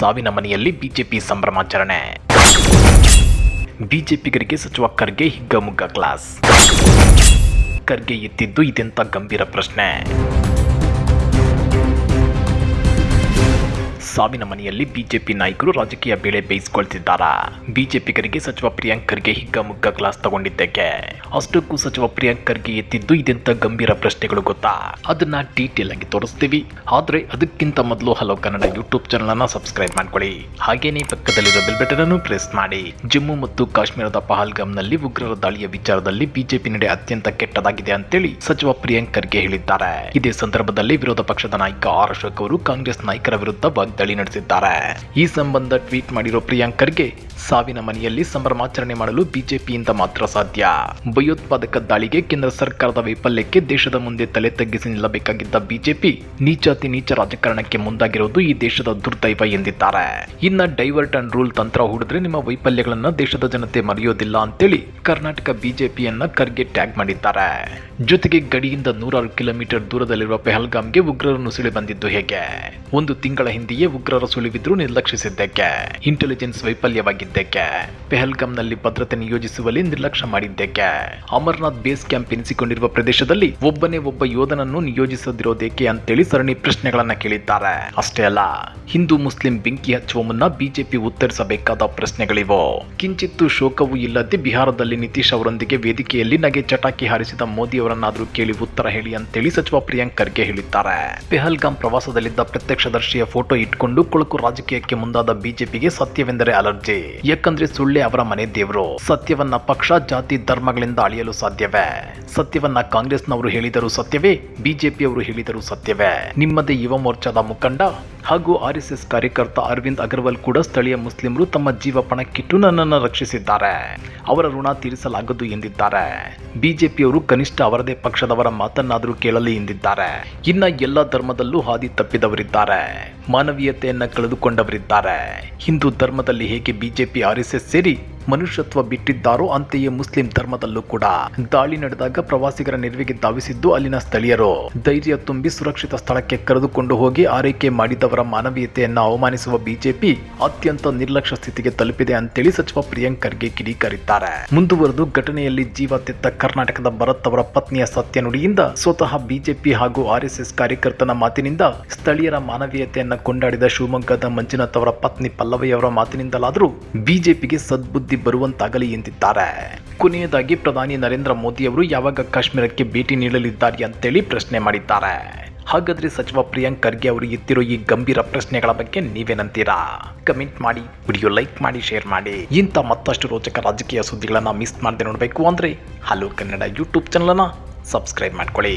ಸಾವಿನ ಮನೆಯಲ್ಲಿ ಬಿಜೆಪಿ ಸಂಭ್ರಮಾಚರಣೆ. ಬಿಜೆಪಿಗರಿಗೆ ಸಚಿವ ಖರ್ಗೆ ಹಿಗ್ಗಮುಗ್ಗ ಕ್ಲಾಸ್ ಖರ್ಗೆ ಎತ್ತಿದ್ದು ಇದೆಂತ ಗಂಭೀರ ಪ್ರಶ್ನೆ. ಸಾವಿನ ಮನೆಯಲ್ಲಿ ಬಿಜೆಪಿ ನಾಯಕರು ರಾಜಕೀಯ ಬೇಳೆ ಬೇಯಿಸಿಕೊಳ್ತಿದ್ದಾರಾ? ಬಿಜೆಪಿಗರಿಗೆ ಸಚಿವ ಪ್ರಿಯಾಂಕ್ ಖರ್ಗೆ ಹಿಗ್ಗಮುಗ್ಗ ಕ್ಲಾಸ್ ತಗೊಂಡಿದ್ದಕ್ಕೆ. ಅಷ್ಟಕ್ಕೂ ಸಚಿವ ಪ್ರಿಯಾಂಕ್ ಖರ್ಗೆ ಎತ್ತಿದ್ದು ಇದೆಂತ ಗಂಭೀರ ಪ್ರಶ್ನೆಗಳು ಗೊತ್ತಾ? ಅದನ್ನ ಡೀಟೇಲ್ ಆಗಿ ತೋರಿಸ್ತೀವಿ. ಆದ್ರೆ ಅದಕ್ಕಿಂತ ಮೊದಲು ಹಲೋ ಕನ್ನಡ ಯೂಟ್ಯೂಬ್ ಚಾನಲ್ ಅನ್ನ ಸಬ್ಸ್ಕ್ರೈಬ್ ಮಾಡ್ಕೊಳ್ಳಿ. ಹಾಗೇನೇ ಪಕ್ಕದಲ್ಲಿರೋ ಬೆಲ್ ಬಟನ್ ಅನ್ನು ಪ್ರೆಸ್ ಮಾಡಿ. ಜಮ್ಮು ಮತ್ತು ಕಾಶ್ಮೀರದ ಪಹಲ್ಗಾಮ್ನಲ್ಲಿ ಉಗ್ರರ ದಾಳಿಯ ವಿಚಾರದಲ್ಲಿ ಬಿಜೆಪಿ ನಡೆ ಅತ್ಯಂತ ಕೆಟ್ಟದಾಗಿದೆ ಅಂತೇಳಿ ಸಚಿವ ಪ್ರಿಯಾಂಕ್ ಖರ್ಗೆ ಹೇಳಿದ್ದಾರೆ. ಇದೇ ಸಂದರ್ಭದಲ್ಲಿ ವಿರೋಧ ಪಕ್ಷದ ನಾಯಕ ಆರ್ ಅಶೋಕ್ ಅವರು ಕಾಂಗ್ರೆಸ್ ನಾಯಕರ ವಿರುದ್ಧ ವಾಗ್ದಾಳಿ ನಡೆಸಿದ್ದಾರೆ. ಈ ಸಂಬಂಧ ಟ್ವೀಟ್ ಮಾಡಿರೋ ಪ್ರಿಯಾಂಕ್ ಖರ್ಗೆ ಸಾವಿನ ಮನೆಯಲ್ಲಿ ಸಂಭ್ರಮಾಚರಣೆ ಮಾಡಲು ಬಿಜೆಪಿಯಿಂದ ಮಾತ್ರ ಸಾಧ್ಯ. ಭಯೋತ್ಪಾದಕ ದಾಳಿಗೆ ಕೇಂದ್ರ ಸರ್ಕಾರದ ವೈಫಲ್ಯಕ್ಕೆ ದೇಶದ ಮುಂದೆ ತಲೆ ತಗ್ಗಿಸಿ ನಿಲ್ಲಬೇಕಾಗಿದ್ದ ಬಿಜೆಪಿ ನೀಚಾತಿ ನೀಚ ರಾಜಕಾರಣಕ್ಕೆ ಮುಂದಾಗಿರುವುದು ಈ ದೇಶದ ದುರ್ದೈವ ಎಂದಿದ್ದಾರೆ. ಇನ್ನ ಡೈವರ್ಟ್ ಅಂಡ್ ರೂಲ್ ತಂತ್ರ ಹೂಡಿದ್ರೆ ನಿಮ್ಮ ವೈಫಲ್ಯಗಳನ್ನ ದೇಶದ ಜನತೆ ಮರೆಯೋದಿಲ್ಲ ಅಂತೇಳಿ ಕರ್ನಾಟಕ ಬಿಜೆಪಿಯನ್ನ ಖರ್ಗೆ ಟ್ಯಾಗ್ ಮಾಡಿದ್ದಾರೆ. ಜೊತೆಗೆ ಗಡಿಯಿಂದ ನೂರಾರು ಕಿಲೋಮೀಟರ್ ದೂರದಲ್ಲಿರುವ ಪೆಹಲ್ಗಾಮ್ಗೆ ಉಗ್ರರು ನುಸುಳಿ ಬಂದಿದ್ದು ಹೇಗೆ? ಒಂದು ತಿಂಗಳ ಹಿಂದೆಯೇ ಉಗ್ರರ ಸುಳಿವಿದ್ರು ನಿರ್ಲಕ್ಷಿಸಿದ್ದಕ್ಕೆ ಇಂಟೆಲಿಜೆನ್ಸ್ ವೈಫಲ್ಯವಾಗಿದ್ದಕ್ಕೆ ಪೆಹಲ್ಗಾಮ್ನಲ್ಲಿ ಭದ್ರತೆ ನಿಯೋಜಿಸುವಲ್ಲಿ ನಿರ್ಲಕ್ಷ್ಯ ಮಾಡಿದ್ದಕ್ಕೆ, ಅಮರ್ನಾಥ್ ಬೇಸ್ ಕ್ಯಾಂಪ್ ಎನಿಸಿಕೊಂಡಿರುವ ಪ್ರದೇಶದಲ್ಲಿ ಒಬ್ಬನೇ ಒಬ್ಬ ಯೋಧನನ್ನು ನಿಯೋಜಿಸದಿರೋದೇಕೆ ಅಂತೇಳಿ ಸರಣಿ ಪ್ರಶ್ನೆಗಳನ್ನ ಕೇಳಿದ್ದಾರೆ. ಅಷ್ಟೇ ಅಲ್ಲ, ಹಿಂದೂ ಮುಸ್ಲಿಂ ಬೆಂಕಿ ಹಚ್ಚುವ ಮುನ್ನ ಬಿಜೆಪಿ ಉತ್ತರಿಸಬೇಕಾದ ಪ್ರಶ್ನೆಗಳಿವು. ಕಿಂಚಿತ್ತು ಶೋಕವೂ ಇಲ್ಲದೆ ಬಿಹಾರದಲ್ಲಿ ನಿತೀಶ್ ಅವರೊಂದಿಗೆ ವೇದಿಕೆಯಲ್ಲಿ ನಗೆ ಚಟಾಕಿ ಹಾರಿಸಿದ ಮೋದಿ ಅವರನ್ನಾದ್ರೂ ಕೇಳಿ ಉತ್ತರ ಹೇಳಿ ಅಂತೇಳಿ ಸಚಿವ ಪ್ರಿಯಾಂಕ್ ಖರ್ಗೆ ಹೇಳಿದ್ದಾರೆ. ಪೆಹಲ್ಗಾಮ್ ಪ್ರವಾಸದಲ್ಲಿದ್ದ ಪ್ರತ್ಯಕ್ಷದರ್ಶಿಯ ಫೋಟೋ ಇಟ್ಕೊಂಡು ಕೊಳಕು ರಾಜಕೀಯಕ್ಕೆ ಮುಂದಾದ ಬಿಜೆಪಿಗೆ ಸತ್ಯವೆಂದರೆ ಅಲರ್ಜಿ. ಯಾಕಂದ್ರೆ ಸುಳ್ಳೆ ಅವರ ಮನೆ ದೇವರು. ಸತ್ಯವನ್ನ ಪಕ್ಷ, ಜಾತಿ, ಧರ್ಮಗಳಿಂದ ಅಳಿಯಲು ಸಾಧ್ಯವೇ? ಸತ್ಯವನ್ನ ಕಾಂಗ್ರೆಸ್ನವರು ಹೇಳಿದರೂ ಸತ್ಯವೇ? ಬಿಜೆಪಿಯವರು ಹೇಳಿದರೂ ಸತ್ಯವೇ? ನಿಮ್ಮದೇ ಯುವ ಮೋರ್ಚಾದ ಮುಖಂಡ ಹಾಗೂ ಆರ್ ಎಸ್ ಎಸ್ ಕಾರ್ಯಕರ್ತ ಅರವಿಂದ್ ಅಗರ್ವಾಲ್ ಕೂಡ ಸ್ಥಳೀಯ ಮುಸ್ಲಿಮರು ತಮ್ಮ ಜೀವ ಪಣಕ್ಕಿಟ್ಟು ನನ್ನನ್ನು ರಕ್ಷಿಸಿದ್ದಾರೆ. ಅವರ ಋಣ ತೀರಿಸಲಾಗದು ಎಂದಿದ್ದಾರೆ. ಬಿಜೆಪಿಯವರು ಕನಿಷ್ಠ ಅವರದೇ ಪಕ್ಷದವರ ಮಾತನ್ನಾದರೂ ಕೇಳಲಿ ಎಂದಿದ್ದಾರೆ. ಇನ್ನ ಎಲ್ಲ ಧರ್ಮದಲ್ಲೂ ಹಾದಿ ತಪ್ಪಿದವರಿದ್ದಾರೆ. ಮಾನವೀಯತೆಯನ್ನ ಕಳೆದುಕೊಂಡವರಿದ್ದಾರೆ. ಹಿಂದೂ ಧರ್ಮದಲ್ಲಿ ಹೇಗೆ ಬಿಜೆಪಿ ಆರ್ ಸೇರಿ ಮನುಷ್ಯತ್ವ ಬಿಟ್ಟಿದ್ದಾರೋ ಅಂತೆಯೇ ಮುಸ್ಲಿಂ ಧರ್ಮದಲ್ಲೂ ಕೂಡ. ದಾಳಿ ನಡೆದಾಗ ಪ್ರವಾಸಿಗರ ನೆರವಿಗೆ ಧಾವಿಸಿದ್ದು ಅಲ್ಲಿನ ಸ್ಥಳೀಯರು. ಧೈರ್ಯ ತುಂಬಿ ಸುರಕ್ಷಿತ ಸ್ಥಳಕ್ಕೆ ಕರೆದುಕೊಂಡು ಹೋಗಿ ಆರೈಕೆ ಮಾಡಿದವರ ಮಾನವೀಯತೆಯನ್ನು ಅವಮಾನಿಸುವ ಬಿಜೆಪಿ ಅತ್ಯಂತ ನಿರ್ಲಕ್ಷ್ಯ ಸ್ಥಿತಿಗೆ ತಲುಪಿದೆ ಅಂತೇಳಿ ಸಚಿವ ಪ್ರಿಯಾಂಕ್ ಖರ್ಗೆ ಕಿಡಿಕಾರಿದ್ದಾರೆ. ಮುಂದುವರೆದು ಘಟನೆಯಲ್ಲಿ ಜೀವ ತೆತ್ತ ಕರ್ನಾಟಕದ ಭರತ್ ಅವರ ಪತ್ನಿಯ ಸತ್ಯ ನುಡಿಯಿಂದ ಸ್ವತಃ ಬಿಜೆಪಿ ಹಾಗೂ ಆರ್ಎಸ್ಎಸ್ ಕಾರ್ಯಕರ್ತನ ಮಾತಿನಿಂದ ಸ್ಥಳೀಯರ ಮಾನವೀಯತೆಯನ್ನ ಕೊಂಡಾಡಿದ ಶಿವಮೊಗ್ಗದ ಮಂಜುನಾಥ್ ಅವರ ಪತ್ನಿ ಪಲ್ಲವಿಯವರ ಮಾತಿನಿಂದಲಾದರೂ ಬಿಜೆಪಿಗೆ ಸದ್ಬುದ್ಧಿ ಬರುವಂತಾಗಲಿ ಎಂದಿದ್ದಾರೆ. ಕೊನೆಯದಾಗಿ ಪ್ರಧಾನಿ ನರೇಂದ್ರ ಮೋದಿಯವರು ಯಾವಾಗ ಕಾಶ್ಮೀರಕ್ಕೆ ಭೇಟಿ ನೀಡಲಿದ್ದಾರೆ ಅಂತೇಳಿ ಪ್ರಶ್ನೆ ಮಾಡಿದ್ದಾರೆ. ಹಾಗಾದ್ರೆ ಸಚಿವ ಪ್ರಿಯಾಂಕ್ ಖರ್ಗೆ ಅವರು ಎತ್ತಿರೋ ಈ ಗಂಭೀರ ಪ್ರಶ್ನೆಗಳ ಬಗ್ಗೆ ನೀವೇನಂತೀರಾ ಕಮೆಂಟ್ ಮಾಡಿ, ವಿಡಿಯೋ ಲೈಕ್ ಮಾಡಿ, ಶೇರ್ ಮಾಡಿ. ಇಂಥ ಮತ್ತಷ್ಟು ರೋಚಕ ರಾಜಕೀಯ ಸುದ್ದಿಗಳನ್ನ ಮಿಸ್ ಮಾಡದೆ ನೋಡಬೇಕು ಅಂದ್ರೆ ಹಲೋ ಕನ್ನಡ ಯೂಟ್ಯೂಬ್ ಚಾನಲನ್ನು ಸಬ್ಸ್ಕ್ರೈಬ್ ಮಾಡ್ಕೊಳ್ಳಿ.